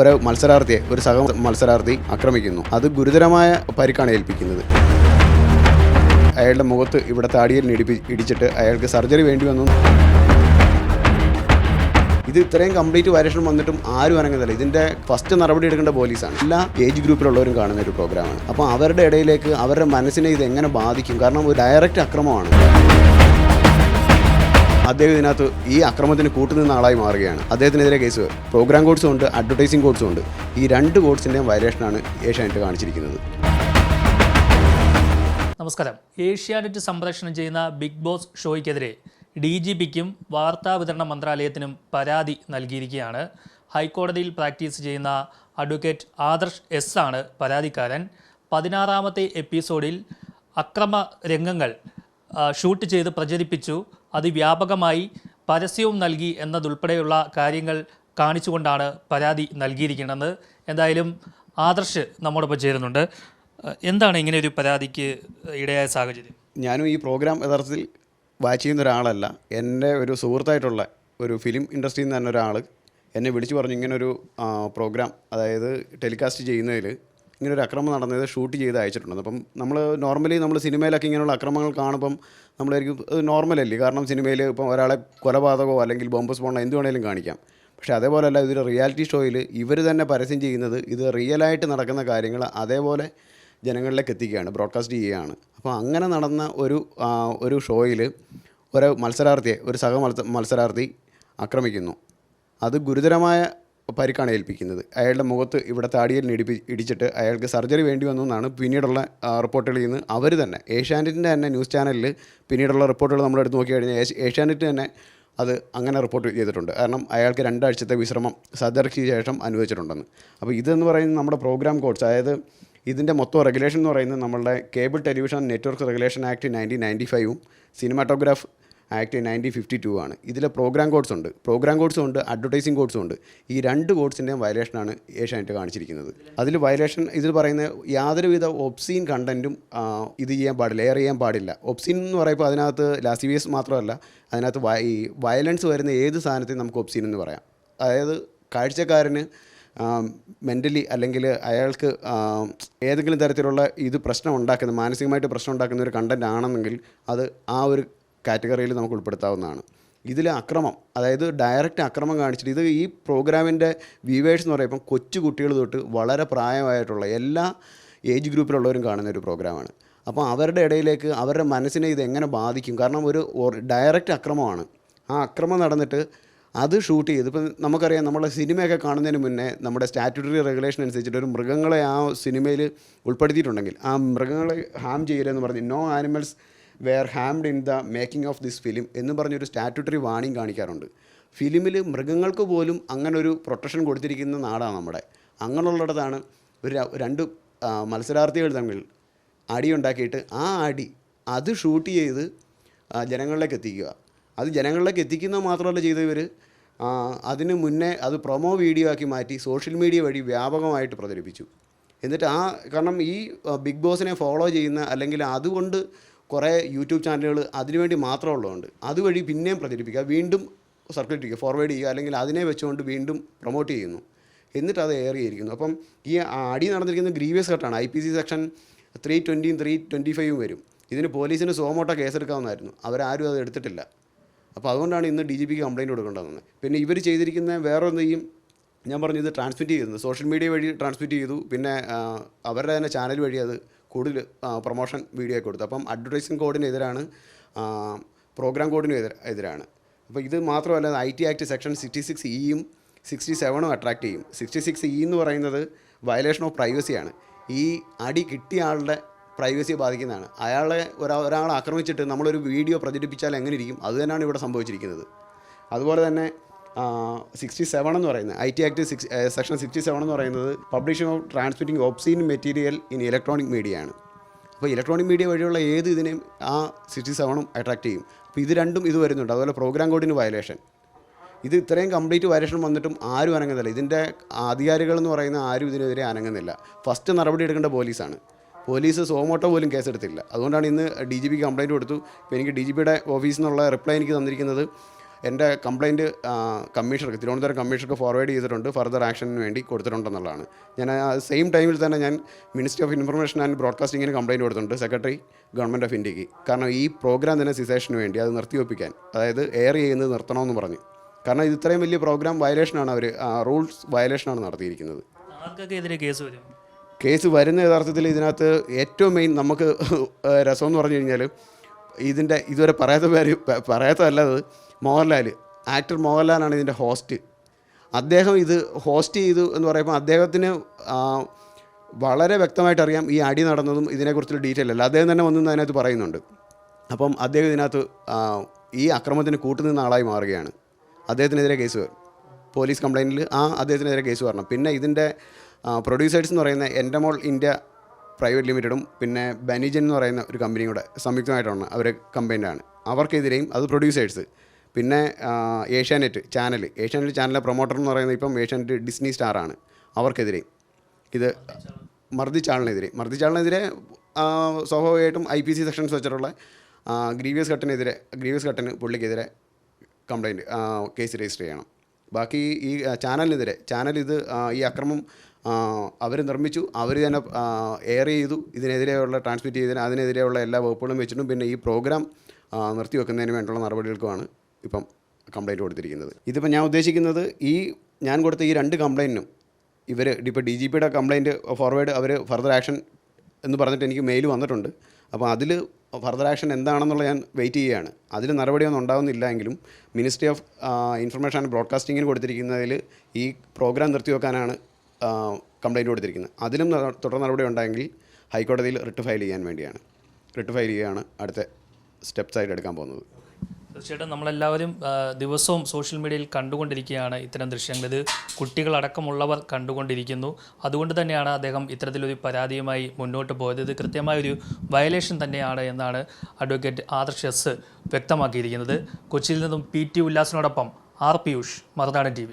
ഒരു മത്സരാർത്ഥിയെ ഒരു സഹ മത്സരാർത്ഥി ആക്രമിക്കുന്നു. അത് ഗുരുതരമായ പരിക്കാണ് ഏൽപ്പിക്കുന്നത്. അയാളുടെ മുഖത്ത് ഇവിടെ താടിയിൽ ഇടിപ്പി ഇടിച്ചിട്ട് അയാൾക്ക് സർജറി വേണ്ടി വന്നു ഇത് ഇത്രയും കംപ്ലീറ്റ് വയലേഷൻ വന്നിട്ടും ആരും അനങ്ങുന്നില്ല. ഇതിന്റെ ഫസ്റ്റ് നടപടി എടുക്കേണ്ട പോലീസാണ്. എല്ലാ ഏജ് ഗ്രൂപ്പിലുള്ളവരും കാണുന്ന ഒരു പ്രോഗ്രാമാണ് അപ്പോൾ അവരുടെ ഇടയിലേക്ക് അവരുടെ മനസ്സിനെ ഇത് എങ്ങനെ ബാധിക്കും? കാരണം ഒരു ഡയറക്റ്റ് അക്രമമാണ്. അദ്ദേഹം ഇതിനകത്ത് ഈ അക്രമത്തിന് കൂട്ടുനിന്ന ആളായി മാറുകയാണ്. അദ്ദേഹത്തിനെതിരെ കേസ് പ്രോഗ്രാം കോഡ്സും ഉണ്ട് അഡ്വർടൈസിംഗ് കോഡ്സും ഉണ്ട്. ഈ രണ്ട് കോഡ്സിന്റെയും വയലേഷനാണ് ഏഷ്യാനെറ്റ് കാണിച്ചിരിക്കുന്നത്. നമസ്കാരം. ഏഷ്യാനെറ്റ് സംപ്രേഷണം ചെയ്യുന്ന ബിഗ് ബോസ് ഷോയ്ക്കെതിരെ ഡി ജി പിക്കും വാർത്താ വിതരണ മന്ത്രാലയത്തിനും പരാതി നൽകിയിരിക്കുകയാണ്. ഹൈക്കോടതിയിൽ പ്രാക്ടീസ് ചെയ്യുന്ന അഡ്വക്കേറ്റ് ആദർശ് എസ് ആണ് പരാതിക്കാരൻ. പതിനാറാമത്തെ എപ്പിസോഡിൽ അക്രമ രംഗങ്ങൾ ഷൂട്ട് ചെയ്ത് പ്രചരിപ്പിച്ചു. അത് വ്യാപകമായി പരസ്യവും നൽകി എന്നതുൾപ്പെടെയുള്ള കാര്യങ്ങൾ കാണിച്ചുകൊണ്ടാണ് പരാതി നൽകിയിരിക്കുന്നത്. എന്തായാലും ആദർശ് നമ്മോടൊപ്പം ചേരുന്നുണ്ട്. എന്താണ് ഇങ്ങനെ ഒരു പരാതിക്ക് ഇടയായ സാഹചര്യം? ഞാനും ഈ പ്രോഗ്രാം യഥാർത്ഥത്തിൽ വാച്ച് ചെയ്യുന്ന ഒരാളല്ല. എന്റെ ഒരു സുഹൃത്തായിട്ടുള്ള ഒരു ഫിലിം ഇൻഡസ്ട്രിയിൽ നിന്ന് തന്നെ ഒരാൾ എന്നെ വിളിച്ചു പറഞ്ഞു ഇങ്ങനൊരു ഒരു പ്രോഗ്രാം അതായത് ടെലികാസ്റ്റ് ചെയ്യുന്നതിൽ ഇങ്ങനെ ഒരു അക്രമം നടന്നത് ഷൂട്ട് ചെയ്ത് അയച്ചിട്ടുണ്ട്. അപ്പം നമ്മൾ നോർമലി നമ്മൾ സിനിമയിലൊക്കെ ഇങ്ങനെയുള്ള അക്രമങ്ങൾ കാണുമ്പം നമ്മളായിരിക്കും നോർമലല്ലേ കാരണം സിനിമയിൽ ഇപ്പം ഒരാളെ കൊലപാതകമോ അല്ലെങ്കിൽ ബോംബ് സ്ഫോടനോ എന്ത് വേണേലും കാണിക്കാം. പക്ഷേ അതേപോലെയല്ല ഇതൊരു റിയാലിറ്റി ഷോയിൽ ഇവർ തന്നെ പരസ്യം ചെയ്യുന്നത് ഇത് റിയലായിട്ട് നടക്കുന്ന കാര്യങ്ങൾ അതേപോലെ ജനങ്ങളിലേക്ക് എത്തിക്കുകയാണ് ബ്രോഡ്കാസ്റ്റ് ചെയ്യുകയാണ്. അപ്പോൾ അങ്ങനെ നടന്ന ഒരു ഒരു ഷോയിൽ ഒരു മത്സരാർത്ഥിയെ ഒരു സഹ മത്സ മത്സരാർത്ഥി ആക്രമിക്കുന്നു. അത് ഗുരുതരമായ പരിക്കാണ് ഏൽപ്പിക്കുന്നത്. അയാളുടെ മുഖത്ത് ഇവിടെ താടിയിൽ ഇടിപ്പി ഇടിച്ചിട്ട് അയാൾക്ക് സർജറി വേണ്ടി വന്നു എന്നാണ് പിന്നീടുള്ള റിപ്പോർട്ടുകളിൽ നിന്ന് അവർ തന്നെ. ഏഷ്യാനെറ്റിന്റെ തന്നെ ന്യൂസ് ചാനലിൽ പിന്നീടുള്ള റിപ്പോർട്ടുകൾ നമ്മൾ എടുത്ത് നോക്കി കഴിഞ്ഞാൽ ഏഷ്യാനെറ്റ് തന്നെ അത് അങ്ങനെ റിപ്പോർട്ട് ചെയ്തിട്ടുണ്ട്. കാരണം അയാൾക്ക് രണ്ടാഴ്ചത്തെ വിശ്രമം സർജറിക്ക് ശേഷം അനുവദിച്ചിട്ടുണ്ടെന്ന്. അപ്പോൾ ഇതെന്ന് പറയുന്നത് നമ്മുടെ പ്രോഗ്രാം കോഡ്സ് അതായത് ഇതിന്റെ മൊത്തം റെഗുലേഷൻ എന്ന് പറയുന്നത് നമ്മളുടെ cable television network regulation act nineteen ninety ഫൈവും cinematograph act nineteen fifty two ആണ്. ഇതിൽ പ്രോഗ്രാം കോഡ്സ് ഉണ്ട്. പ്രോഗ്രാം കോഡ്സും ഉണ്ട് അഡ്വർടൈസിംഗ് കോഡ്സും ഉണ്ട്. ഈ രണ്ട് കോഡ്സിന്റെയും വയലേഷനാണ് ഏഷ്യാനെറ്റ് കാണിച്ചിരിക്കുന്നത്. അതിൽ വയലേഷൻ ഇതിൽ പറയുന്ന യാതൊരുവിധ ഒബ്സീൻ കണ്ടന്റും ഇത് ചെയ്യാൻ പാടില്ല എയർ ചെയ്യാൻ പാടില്ല. ഒബ്സീൻ എന്ന് പറയുമ്പോൾ അതിനകത്ത് ലാസിവിയസ് മാത്രമല്ല അതിനകത്ത് ഈ വയലൻസ് വരുന്ന ഏത് സാധനത്തെയും നമുക്ക് ഒബ്സീൻ എന്ന് പറയാം. അതായത് കാഴ്ചക്കാരന് മെന്റലി അല്ലെങ്കിൽ അയാൾക്ക് ഏതെങ്കിലും തരത്തിലുള്ള ഇത് പ്രശ്നം ഉണ്ടാക്കുന്ന മാനസികമായിട്ട് പ്രശ്നം ഉണ്ടാക്കുന്ന ഒരു കണ്ടന്റ് ആണെന്നെങ്കിൽ അത് ആ ഒരു കാറ്റഗറിയിൽ നമുക്ക് ഉൾപ്പെടുത്താവുന്നതാണ്. ഇതിൽ അക്രമം അതായത് ഡയറക്റ്റ് അക്രമം കാണിച്ചിട്ട് ഇത് ഈ പ്രോഗ്രാമിന്റെ വ്യൂവേഴ്സ് എന്ന് പറയുമ്പം കൊച്ചു കുട്ടികൾ തൊട്ട് വളരെ പ്രായമായിട്ടുള്ള എല്ലാ ഏജ് ഗ്രൂപ്പിലുള്ളവരും കാണുന്ന ഒരു പ്രോഗ്രാമാണ് അപ്പോൾ അവരുടെ ഇടയിലേക്ക് അവരുടെ മനസ്സിനെ ഇത് എങ്ങനെ ബാധിക്കും? കാരണം ഒരു ഡയറക്റ്റ് അക്രമമാണ്. ആ അക്രമം നടന്നിട്ട് അത് ഷൂട്ട് ചെയ്ത് ഇപ്പം നമുക്കറിയാം നമ്മളെ സിനിമയൊക്കെ കാണുന്നതിന് മുന്നേ നമ്മുടെ സ്റ്റാറ്റ്യൂട്ടറി റെഗുലേഷൻ അനുസരിച്ചിട്ട് ഒരു മൃഗങ്ങളെ ആ സിനിമയിൽ ഉൾപ്പെടുത്തിയിട്ടുണ്ടെങ്കിൽ ആ മൃഗങ്ങളെ ഹാം ചെയ്യലെന്ന് പറഞ്ഞ് no animals were harmed in the making of this film എന്ന് പറഞ്ഞൊരു സ്റ്റാറ്റുട്ടറി വാണിംഗ് കാണിക്കാറുണ്ട്. ഫിലിമിൽ മൃഗങ്ങൾക്ക് പോലും അങ്ങനൊരു പ്രൊട്ടക്ഷൻ കൊടുത്തിരിക്കുന്ന നാടാണ് നമ്മുടെ. അങ്ങനെയുള്ളിടത്താണ് ഒരു രണ്ട് മത്സരാർത്ഥികൾ തമ്മിൽ അടി ഉണ്ടാക്കിയിട്ട് ആ അടി അത് ഷൂട്ട് ചെയ്ത് ജനങ്ങളിലേക്ക് എത്തിക്കുക അത് ജനങ്ങളിലേക്ക് എത്തിക്കുന്ന മാത്രമല്ല ചെയ്തവർ അതിന് മുന്നേ അത് പ്രൊമോ വീഡിയോ ആക്കി മാറ്റി സോഷ്യൽ മീഡിയ വഴി വ്യാപകമായിട്ട് പ്രചരിപ്പിച്ചു. എന്നിട്ട് ആ കാരണം ഈ ബിഗ് ബോസിനെ ഫോളോ ചെയ്യുന്ന അല്ലെങ്കിൽ അതുകൊണ്ട് കുറേ യൂട്യൂബ് ചാനലുകൾ അതിനുവേണ്ടി മാത്രം ഉള്ളതുകൊണ്ട് അതുവഴി പിന്നെയും പ്രചരിപ്പിക്കുക വീണ്ടും സർക്കുലേറ്റ് ചെയ്യുക ഫോർവേഡ് ചെയ്യുക അല്ലെങ്കിൽ അതിനെ വെച്ചുകൊണ്ട് വീണ്ടും പ്രൊമോട്ട് ചെയ്യുന്നു. എന്നിട്ട് അത് ഏറിയിരിക്കുന്നു അപ്പം ഈ അടി നടന്നിരിക്കുന്ന grievous കട്ടാണ് I P C section three ട്വന്റിയും three twenty ഫൈവും വരും. ഇതിന് പോലീസിന് സോമോട്ടോ കേസെടുക്കാവുന്നതായിരുന്നു അവരാരും അത് എടുത്തിട്ടില്ല. അപ്പോൾ അതുകൊണ്ടാണ് ഇന്ന് ഡി ജി പിക്ക് കംപ്ലയിന്റ് കൊടുക്കേണ്ടതെന്ന്. പിന്നെ ഇവർ ചെയ്തിരിക്കുന്ന വേറെ എന്തെയും ഞാൻ പറഞ്ഞു ഇത് ട്രാൻസ്മിറ്റ് ചെയ്തിരുന്നു. സോഷ്യൽ മീഡിയ വഴി ട്രാൻസ്മിറ്റ് ചെയ്തു. പിന്നെ അവരുടെ തന്നെ ചാനൽ വഴി അത് കൂടുതൽ പ്രൊമോഷൻ വീഡിയോ കൊടുത്തു അപ്പം അഡ്വർടൈസിങ് കോഡിന് എതിരാണ് പ്രോഗ്രാം കോഡിനും എതിർ എതിരാണ്. അപ്പോൾ ഇത് മാത്രമല്ല I T act section sixty six ഇയും sixty സെവനും അട്രാക്ട് ചെയ്യും. സിക്സ്റ്റി സിക്സ് ഇ എന്ന് പറയുന്നത് വയലേഷൻ ഓഫ് പ്രൈവസിയാണ് ഈ അടി കിട്ടിയ ആളുടെ പ്രൈവസിയെ ബാധിക്കുന്നതാണ്. അയാളെ ഒരാ ഒരാളെ ആക്രമിച്ചിട്ട് നമ്മളൊരു വീഡിയോ പ്രചരിപ്പിച്ചാൽ എങ്ങനെ ഇരിക്കും? അത് തന്നെയാണ് ഇവിടെ സംഭവിച്ചിരിക്കുന്നത്. അതുപോലെ തന്നെ സിക്സ്റ്റി സെവൻ എന്ന് പറയുന്നത്. I T act six section sixty seven എന്ന് പറയുന്നത് publishing of transmitting obscene material in electronic media ആണ്. അപ്പോൾ ഇലക്ട്രോണിക് മീഡിയ വഴിയുള്ള ഏത് ഇതിനെയും ആ സിക്സ്റ്റി സെവനും അട്രാക്ട് ചെയ്യും. അപ്പോൾ ഇത് രണ്ടും ഇത് വരുന്നുണ്ട്. അതുപോലെ പ്രോഗ്രാം കോഡിന് വയലേഷൻ ഇത് ഇത്രയും കംപ്ലീറ്റ് വയലേഷൻ വന്നിട്ടും ആരും അനങ്ങുന്നില്ല. ഇതിന്റെ അധികാരികൾ എന്ന് പറയുന്ന ആരും ഇതിനെതിരെ അനങ്ങുന്നില്ല. ഫസ്റ്റ് നടപടി എടുക്കേണ്ട പോലീസാണ് പോലീസ് സോമോട്ടോ പോലും കേസെടുത്തില്ല. അതുകൊണ്ടാണ് ഇന്ന് ഡി ജി പിക്ക് കംപ്ലയിന്റ് കൊടുത്തു. ഇപ്പോൾ എനിക്ക് ഡി ജി പിയുടെ ഓഫീസിൽ നിന്നുള്ള റിപ്ലൈ എനിക്ക് തന്നിരിക്കുന്നത് എന്റെ കംപ്ലയിന്റ് കമ്മീഷണർക്ക് തിരുവനന്തപുരം കമ്മീഷണർക്ക് ഫോർവേഡ് ചെയ്തിട്ടുണ്ട് ഫർദർ ആക്ഷന് വേണ്ടി കൊടുത്തിട്ടുണ്ടെന്നുള്ളതാണ്. ഞാൻ ആ സെയിം ടൈമിൽ തന്നെ ഞാൻ മിനിസ്ട്രി ഓഫ് ഇൻഫർമേഷൻ ആൻഡ് ബ്രോഡ്കാസ്റ്റിങ്ങിന് കംപ്ലയിന്റ് കൊടുത്തിട്ടുണ്ട് സെക്രട്ടറി ഗവൺമെന്റ് ഓഫ് ഇന്ത്യയ്ക്ക് കാരണം ഈ പ്രോഗ്രാം തന്നെ സിസേഷന് വേണ്ടി അത് നിർത്തിവെപ്പിക്കാൻ അതായത് എയർ ചെയ്യുന്നത് നിർത്തണമെന്ന് പറഞ്ഞു. കാരണം ഇത് ഇത്രയും വലിയ പ്രോഗ്രാം വയലേഷനാണ് അവർ റൂൾസ് വയലേഷനാണ് നടത്തിയിരിക്കുന്നത്. ആർക്കൊക്കെ കേസ് വരും? കേസ് വരുന്ന യഥാർത്ഥത്തിൽ ഇതിനകത്ത് ഏറ്റവും മെയിൻ നമുക്ക് രസമെന്ന് പറഞ്ഞു കഴിഞ്ഞാൽ ഇതിന്റെ ഇതുവരെ പറയാത്ത പേര് പറയാത്തതല്ലത് മോഹൻലാൽ ആക്ടർ മോഹൻലാലാണ് ഇതിന്റെ ഹോസ്റ്റ്. അദ്ദേഹം ഇത് ഹോസ്റ്റ് ചെയ്തു എന്ന് പറയുമ്പോൾ അദ്ദേഹത്തിന് വളരെ വ്യക്തമായിട്ട് അറിയാം ഈ അടി നടന്നതും ഇതിനെക്കുറിച്ചുള്ള ഡീറ്റെയിൽ അല്ല. അദ്ദേഹം തന്നെ വന്നു അതിനകത്ത് പറയുന്നുണ്ട്. അപ്പം അദ്ദേഹം ഇതിനകത്ത് ഈ അക്രമത്തിന് കൂട്ടുനിന്ന ആളായി മാറുകയാണ്. അദ്ദേഹത്തിനെതിരെ കേസ് വരും. പോലീസ് കംപ്ലയിന്റിൽ ആ അദ്ദേഹത്തിനെതിരെ കേസ് വരണം. പിന്നെ ഇതിന്റെ പ്രൊഡ്യൂസേഴ്സ് എന്ന് പറയുന്ന എന്റെ മോൾ ഇന്ത്യ പ്രൈവറ്റ് ലിമിറ്റഡും പിന്നെ ബനിജൻ എന്ന് പറയുന്ന ഒരു കമ്പനിയും കൂടെ സംയുക്തമായിട്ടാണ് അവർ കമ്പനിയാണ് അവർക്കെതിരെയും അത് പ്രൊഡ്യൂസേഴ്സ്. പിന്നെ ഏഷ്യാനെറ്റ് ചാനൽ ഏഷ്യാനെറ്റ് ചാനലിലെ പ്രൊമോട്ടർ എന്ന് പറയുന്നത് ഇപ്പം ഏഷ്യാനെറ്റ് ഡിസ്നി സ്റ്റാറാണ് അവർക്കെതിരെ. ഇത് മർദ്ദിച്ചാളിനെതിരെ മർദ്ദിച്ചാളിനെതിരെ സ്വാഭാവികമായിട്ടും ഐ പി സി സെക്ഷൻസ് വെച്ചിട്ടുള്ള ഗ്രീവിയസ് കട്ടിനെതിരെ ഗ്രീവിയസ് കട്ടിന് പുള്ളിക്കെതിരെ കംപ്ലയിന്റ് കേസ് രജിസ്റ്റർ ചെയ്യണം. ബാക്കി ഈ ചാനലിനെതിരെ ചാനൽ ഇത് ഈ അക്രമം അവർ നിർമ്മിച്ചു. അവർ തന്നെ എയർ ചെയ്തു. ഇതിനെതിരെയുള്ള ട്രാൻസ്മിറ്റ് ചെയ്തതിന് അതിനെതിരെയുള്ള എല്ലാ വകുപ്പുകളും വെച്ചിട്ടും പിന്നെ ഈ പ്രോഗ്രാം നിർത്തിവെക്കുന്നതിന് വേണ്ടിയുള്ള നടപടികൾക്കുമാണ് ഇപ്പം കംപ്ലയിന്റ് കൊടുത്തിരിക്കുന്നത്. ഇതിപ്പോൾ ഞാൻ ഉദ്ദേശിക്കുന്നത് ഈ ഞാൻ കൊടുത്ത ഈ രണ്ട് കംപ്ലയിന്റിനും ഇവർ ഇപ്പോൾ ഡി ജി പിയുടെ കംപ്ലയിന്റ് ഫോർവേഡ് അവർ ഫർദർ ആക്ഷൻ എന്ന് പറഞ്ഞിട്ട് എനിക്ക് മെയിൽ വന്നിട്ടുണ്ട്. അപ്പോൾ അതിൽ ഫർദർ ആക്ഷൻ എന്താണെന്നുള്ള ഞാൻ വെയിറ്റ് ചെയ്യുകയാണ്. അതിൽ നടപടിയൊന്നും ഉണ്ടാകുന്നില്ല എങ്കിലും മിനിസ്ട്രി ഓഫ് ഇൻഫർമേഷൻ ആൻഡ് ബ്രോഡ്കാസ്റ്റിങ്ങിന് കൊടുത്തിരിക്കുന്നതിൽ ഈ പ്രോഗ്രാം നിർത്തിവെക്കാനാണ് കംപ്ലയിന്റ് കൊടുത്തിരിക്കുന്നത്. അതിലും തുടർ നടപടി ഉണ്ടായെങ്കിൽ ഹൈക്കോടതിയിൽ റിട്ട് ഫയൽ ചെയ്യാൻ വേണ്ടിയാണ്. റിട്ട് ഫയൽ ചെയ്യുകയാണ് അടുത്ത സ്റ്റെപ്സായിട്ട് എടുക്കാൻ പോകുന്നത്. തീർച്ചയായിട്ടും നമ്മളെല്ലാവരും ദിവസവും സോഷ്യൽ മീഡിയയിൽ കണ്ടുകൊണ്ടിരിക്കുകയാണ് ഇത്തരം ദൃശ്യങ്ങൾ. ഇത് കുട്ടികളടക്കമുള്ളവർ കണ്ടുകൊണ്ടിരിക്കുന്നു. അതുകൊണ്ട് തന്നെയാണ് അദ്ദേഹം ഇത്തരത്തിലൊരു പരാതിയുമായി മുന്നോട്ട് പോയത്. ഇത് കൃത്യമായൊരു വയലേഷൻ തന്നെയാണ് എന്നാണ് അഡ്വക്കേറ്റ് ആദർശ് എസ് വ്യക്തമാക്കിയിരിക്കുന്നത്. കൊച്ചിയിൽ നിന്നും പി ടി ഉല്ലാസിനോടൊപ്പം ആർ പിയൂഷ് മറുനാടൻ ടി